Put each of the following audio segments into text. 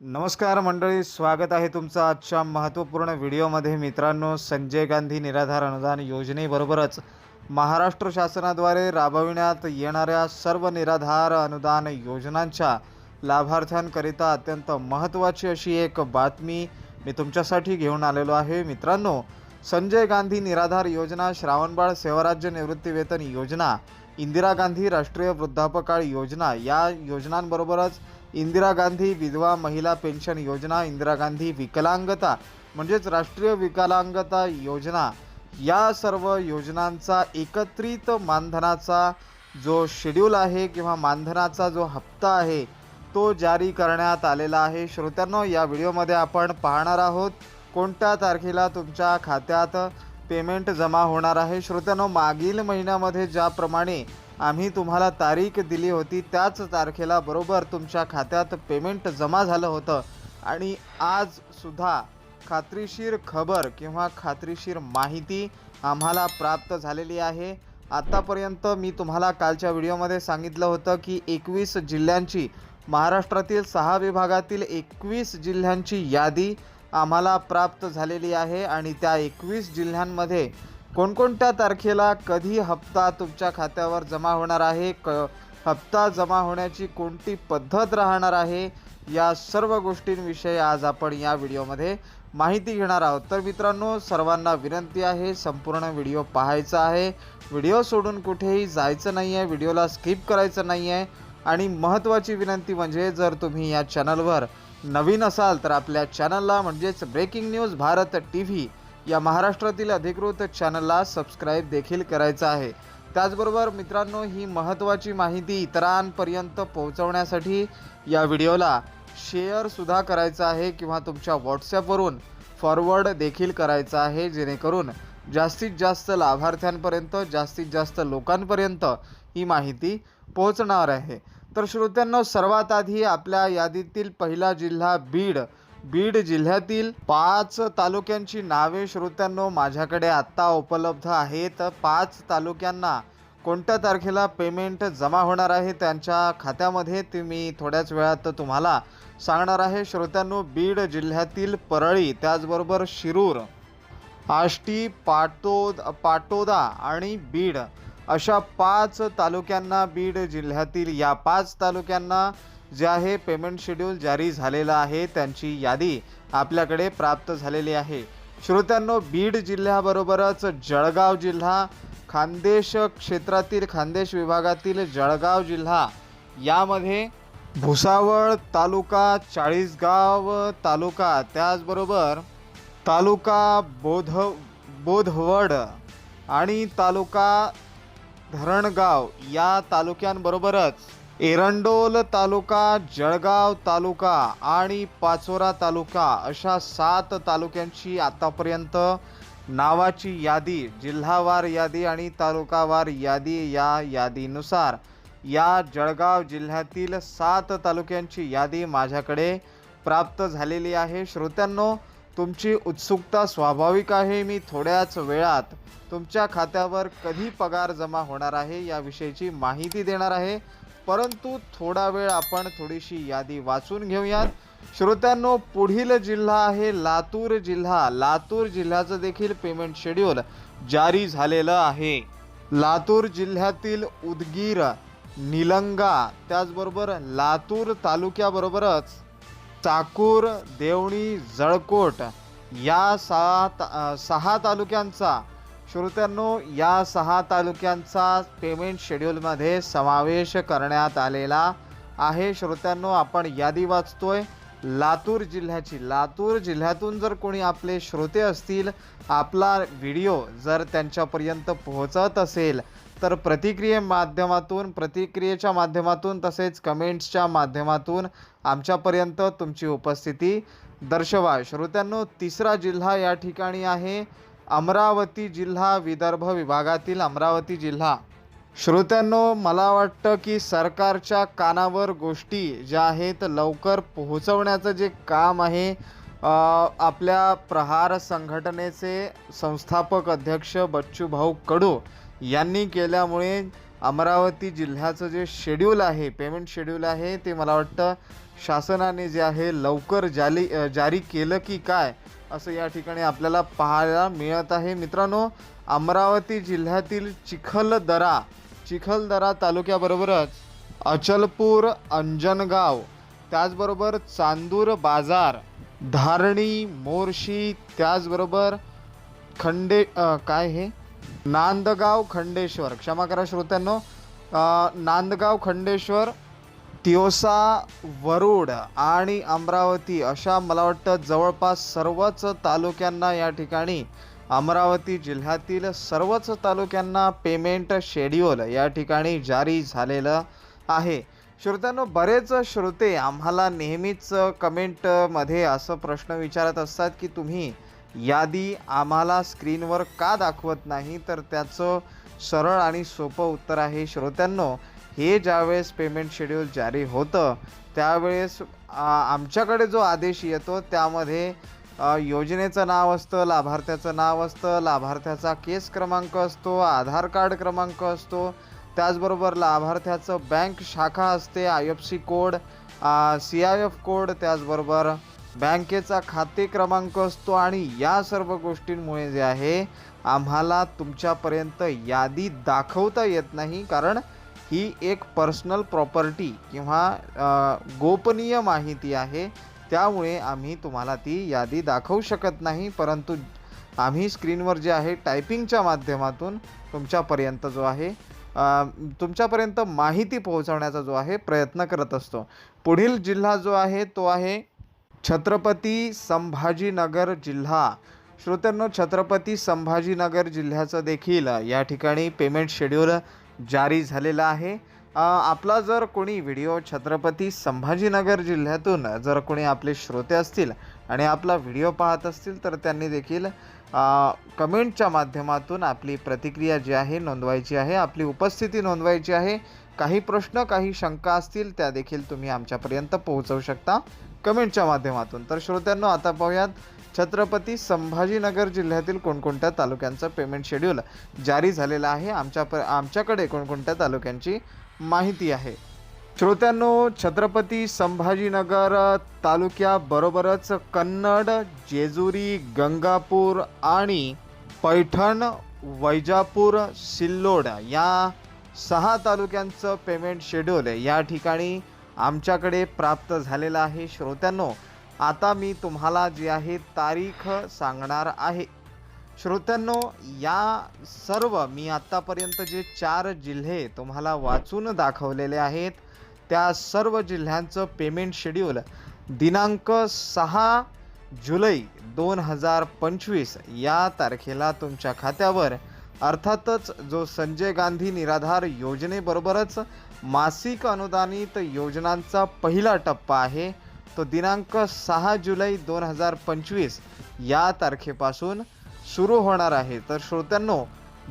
नमस्कार मंडळी स्वागत आहे तुमचं आजच्या महत्त्वपूर्ण व्हिडिओमध्ये. मित्रांनो संजय गांधी निराधार अनुदान योजनेबरोबरच महाराष्ट्र शासनाद्वारे राबविण्यात येणाऱ्या सर्व निराधार अनुदान योजनांच्या लाभार्थ्यांकरिता अत्यंत महत्त्वाची अशी एक बातमी मी तुमच्यासाठी घेऊन आलेलो आहे. मित्रांनो संजय गांधी निराधार योजना श्रावणबाळ सेवाराज्य निवृत्तीवेतन योजना इंदिरा गांधी राष्ट्रीय वृद्धापकाळ योजना या योजनांबरोबरच इंदिरा गांधी विधवा महिला पेन्शन योजना इंदिरा गांधी विकलांगता म्हणजेच राष्ट्रीय विकलांगता योजना या सर्व योजनांचा एकत्रित मानधनाचा जो शेड्यूल आहे किंवा मानधनाचा जो हप्ता आहे तो जारी करण्यात आलेला आहे. श्रोत्यांनो या व्हिडिओमध्ये आपण पाहणार आहोत कोणत्या तारखेला तुमच्या खात्यात पेमेंट जमा होणार आहे? श्रोत्यांनो मागील महिन्यामध्ये ज्याप्रमाणे आम्ही तुम्हाला तारीख दिली होती त्याच तारखेला बरोबर तुमच्या खात्यात पेमेंट जमा झालं होतं. आणि आज सुद्धा खात्रीशीर खबर किंवा खात्रीशीर माहिती आम्हाला प्राप्त झालेली आहे. आत्तापर्यंत मी तुम्हाला कालच्या व्हिडिओमध्ये सांगितलं होतं की एकवीस जिल्ह्यांची महाराष्ट्रातील सहा विभागातील एकवीस जिल्ह्यांची यादी आम्हाला प्राप्त झालेली आहे. आणि त्या एकवीस जिल्ह्यांमध्ये कोणकोणत्या तारखेला कधी हप्ता तुमच्या खात्यावर जमा होणार आहे? क हप्ता जमा होण्याची कोणती पद्धत राहणार आहे? या सर्व गोष्टींविषयी आज आपण या व्हिडिओमध्ये माहिती घेणार आहोत. तर मित्रांनो सर्वांना विनंती आहे संपूर्ण व्हिडिओ पाहायचा आहे. व्हिडिओ सोडून कुठेही जायचं नाही आहे व्हिडिओला स्किप करायचं नाही आहे आणि महत्त्वाची विनंती म्हणजे जर तुम्ही या चॅनलवर नवीन असाल तर आपल्या चॅनलला म्हणजेच breaking news Bharat T V या महाराष्ट्रातील अधिकृत चॅनलला सबस्क्राईब देखील करायचं आहे. त्याचबरोबर मित्रांनो ही महत्त्वाची माहिती इतरांपर्यंत पोहोचवण्यासाठी या व्हिडिओला शेअरसुद्धा करायचं आहे किंवा तुमच्या व्हॉट्सॲपवरून फॉरवर्ड देखील करायचं आहे जेणेकरून जास्तीत जास्त लाभार्थ्यांपर्यंत जास्तीत जास्त लोकांपर्यंत ही माहिती पोहोचणार आहे. तर श्रोत्यांना सर्वात आधी आपल्या यादीतील पहिला जिल्हा बीड बीड जिल्ह्यातील पाच तालुक्यांची नावे श्रोत्यांनो माझ्याकडे आत्ता उपलब्ध आहेत. पाच तालुक्यांना कोणत्या तारखेला पेमेंट जमा होणार आहे त्यांच्या खात्यामध्ये ते मी थोड्याच वेळात तुम्हाला सांगणार आहे. श्रोत्यांनो बीड जिल्ह्यातील परळी त्याचबरोबर शिरूर आष्टी पाटोद पाटोदा आणि बीड अशा पाच तालुक्यांना बीड जिल्ह्यातील या पाच तालुक्यांना जे आहे पेमेंट शेड्यूल जारी झालेलं आहे त्यांची यादी आपल्याकडे प्राप्त झालेली आहे. श्रोत्यांनो बीड जिल्ह्याबरोबरच जळगाव जिल्हा खानदेश क्षेत्रातील खानदेश विभागातील जळगाव जिल्हा यामध्ये भुसावळ तालुका चाळीसगाव तालुका त्याचबरोबर तालुका बोध बोधवड आणि तालुका धरणगाव या तालुक्यांबरोबरच एरंडोल तालुका जळगाव तालुका आणि पाचोरा तालुका अशा सात तालुक्यांची आतापर्यंत नावाची यादी जिल्हावार यादी आणि तालुकावार यादी या यादीनुसार या जळगाव जिल्ह्यातील सात तालुक्यांची यादी माझ्याकडे प्राप्त झालेली आहे. श्रोत्यांनो तुमची उत्सुकता स्वाभाविक आहे. मी थोड्याच वेळात तुमच्या खात्यावर कधी पगार जमा होणार आहे याविषयीची माहिती देणार आहे. परंतु थोडा वेळ आपण थोडीशी यादी वाचून घेऊयात. श्रोत्यांनो पुढील जिल्हा आहे लातूर जिल्हा. लातूर जिल्ह्याचं देखील पेमेंट शेड्यूल जारी झालेलं आहे. लातूर जिल्ह्यातील उदगीर निलंगा त्याचबरोबर लातूर तालुक्याबरोबरच चाकूर देवणी जळकोट या सहा ता- सहा तालुक्यांचा श्रोत्यांनो या सहा तालुक्यांचा पेमेंट शेड्यूलमध्ये समावेश करण्यात आलेला आहे. श्रोत्यांनो आपण यादी वाचतोय. लातूर जिल्ह्याची. लातूर जिल्ह्यातून जर कोणी आपले श्रोते असतील आपला व्हिडिओ जर त्यांच्यापर्यंत पोहोचत असेल तर प्रतिक्रिये माध्यमातून प्रतिक्रियेच्या माध्यमातून तसेच कमेंट्सच्या माध्यमातून आमच्यापर्यंत तुमची उपस्थिती दर्शवा श्रोत्यांनो तिसरा जिल्हा या ठिकाणी आहे. अमरावती जिल्हा विदर्भ विभागातील अमरावती जिल्हा. श्रोत्यांनो मला वाटतं की सरकारच्या कानावर गोष्टी ज्या आहेत लवकर पोहोचवण्याचं जे काम आहे आपल्या प्रहार संघटनेचे संस्थापक अध्यक्ष बच्चूभाऊ कडू यांनी केल्यामुळे अमरावती जिल्ह्याचं जे शेड्यूल आहे पेमेंट शेड्यूल आहे ते मला वाटतं शासनाने जे आहे लवकर जाली जारी केलं की काय? असं या ठिकाणी आपल्याला पाहायला मिळत आहे. मित्रांनो अमरावती जिल्ह्यातील चिखलदरा चिखलदरा तालुक्याबरोबरच अचलपूर अंजनगाव त्याचबरोबर चांदूर बाजार धारणी मोर्शी त्याचबरोबर खंडे काय हे? नांदगाव खंडेश्वर. क्षमा करा श्रोत्यांनो नांदगाव खंडेश्वर तिवसा वरुड आणि अमरावती अशा मला वाटतं जवळपास सर्वच तालुक्यांना या ठिकाणी अमरावती जिल्ह्यातील सर्वच तालुक्यांना पेमेंट शेड्यूल या ठिकाणी जारी झालेलं आहे. श्रोत्यांनो बरेच श्रोते आम्हाला नेहमीच कमेंटमध्ये असं प्रश्न विचारत असतात की तुम्ही यादी आम्हाला स्क्रीनवर का दाखवत नाही? तर त्याचं सरळ आणि सोपं उत्तर आहे श्रोत्यांनो हे ज्यावेळेस पेमेंट शेड्यूल जारी होतं त्यावेळेस आमच्याकडे जो आदेश येतो त्यामध्ये योजनेचं नाव असतं लाभार्थ्याचं नाव असतं लाभार्थ्याचा केस क्रमांक असतो आधार कार्ड क्रमांक असतो त्याचबरोबर लाभार्थ्याचं बँक शाखा असते I F C code C I F code त्याचबरोबर बँकेचा खाते क्रमांक असतो आणि या सर्व गोष्टींमुळे जे आहे आम्हाला तुमच्यापर्यंत यादी दाखवता येत नाही कारण ही एक पर्सनल प्रॉपर्टी किंवा गोपनीय माहिती आहे. त्यामुळे आम्ही तुम्हाला ती यादी दाखवू शकत नाही परंतु आम्ही स्क्रीनवर जे आहे टायपिंगच्या माध्यमातून तुमच्यापर्यंत जो आहे तुमच्यापर्यंत माहिती पोहोचवण्याचा जो आहे प्रयत्न करत असतो. पुढील जिल्हा जो आहे तो आहे छत्रपती संभाजीनगर जिल्हा. श्रोत्यांनो छत्रपती संभाजीनगर जिल्ह्याचं देखील या ठिकाणी पेमेंट शेड्यूल जारी झालेला आहे. आपला जर कोणी व्हिडिओ छत्रपती संभाजीनगर जिल्ह्यातून जर कोणी आपले श्रोते असतील आणि आपला व्हिडिओ पाहत असतील तर त्यांनी देखील कमेंटच्या माध्यमातून आपली प्रतिक्रिया जी आहे नोंदवायची आहे आपली उपस्थिती नोंदवायची आहे. काही प्रश्न काही शंका असतील त्या देखील तुम्ही आमच्यापर्यंत पोहोचवू शकता कमेंटच्या माध्यमातून. तर श्रोत्यांनो आता पाहूयात छत्रपती संभाजीनगर जिल्ह्यातील कोणकोणत्या तालुक्यांचं पेमेंट शेड्यूल जारी झालेलं आहे? आमच्या प आमच्याकडे कोणकोणत्या तालुक्यांची माहिती आहे? श्रोत्यांनो छत्रपती संभाजीनगर तालुक्याबरोबरच कन्नड जेजुरी गंगापूर आणि पैठण वैजापूर सिल्लोड या सहा तालुक्यांचं पेमेंट शेड्यूल या ठिकाणी आमच्याकडे प्राप्त झालेलं आहे. श्रोत्यांनो आता मी तुम्हाला जी आहे तारीख सांगणार आहे. श्रोत्यांनो या सर्व मी आत्तापर्यंत जे चार जिल्हे तुम्हाला वाचून दाखवलेले आहेत त्या सर्व जिल्ह्यांचं पेमेंट शेड्यूल दिनांक सहा जुलै दोन हजार पंचवीस या तारखेला तुमच्या खात्यावर. अर्थातच जो संजय गांधी निराधार योजनेबरोबरच मासिक अनुदानित योजनांचा पहिला टप्पा आहे तो दिनांक सहा जुलै दोन हजार पंचवीस या तारखेपासून सुरू होणार आहे. तर श्रोत्यांनो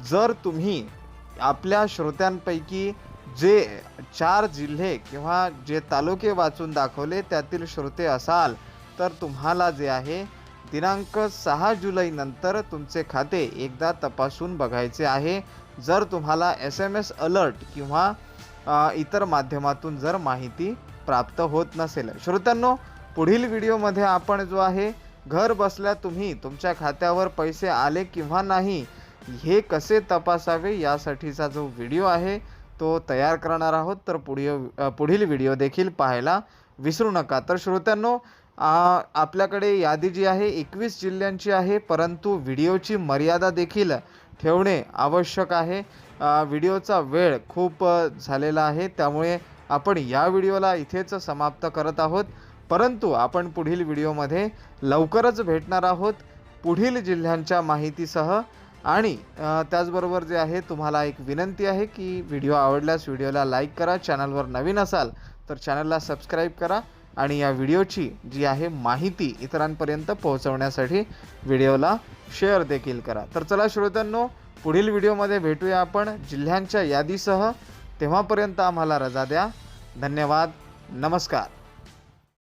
जर तुम्ही आपल्या श्रोत्यांपैकी जे चार जिल्हे किंवा जे तालुके वाचून दाखवले त्यातील श्रोते असाल तर तुम्हाला जे आहे दिनांक सहा जुलैनंतर तुमचे खाते एकदा तपासून बघायचे आहे. जर तुम्हाला एस एम एस अलर्ट किंवा इतर माध्यमातून जर माहिती प्राप्त होत नसेल. श्रोत्यांनो पुढील व्हिडिओमध्ये आपण जो आहे घर बसल्या तुम्ही तुमच्या खात्यावर पैसे आले किंवा नाही हे कसे तपासावे यासाठीचा जो व्हिडिओ आहे तो तयार करणार आहोत. तर पुढील पुढील व्हिडिओ देखील पाहायला विसरू नका. तर श्रोत्यांनो आपल्याकडे यादी जी आहे एकवीस जिल्ह्यांची आहे परंतु व्हिडिओची मर्यादा देखील ठेवणे आवश्यक आहे. व्हिडिओचा वेळ खूप झालेला आहे. त्यामुळे आपण या व्हिडिओला इथेच समाप्त करत आहोत. परंतु आपण पुढील व्हिडिओमध्ये लवकरच भेटणार आहोत पुढील जिल्ह्यांच्या माहितीसह. आणि त्याचबरोबर जे आहे तुम्हाला एक विनंती आहे की व्हिडिओ आवडल्यास व्हिडिओला लाईक करा चॅनलवर नवीन असाल तर चॅनलला सबस्क्राईब करा आणि या व्हिडिओची जी आहे माहिती इतरांपर्यंत पोहोचवण्यासाठी व्हिडिओला शेअर देखील करा. तर चला श्रोत्यांनो पुढील व्हिडिओमध्ये भेटूया आपण जिल्ह्यांच्या यादीसह. तेव्हापर्यंत आम्हाला रजा द्या. धन्यवाद. नमस्कार.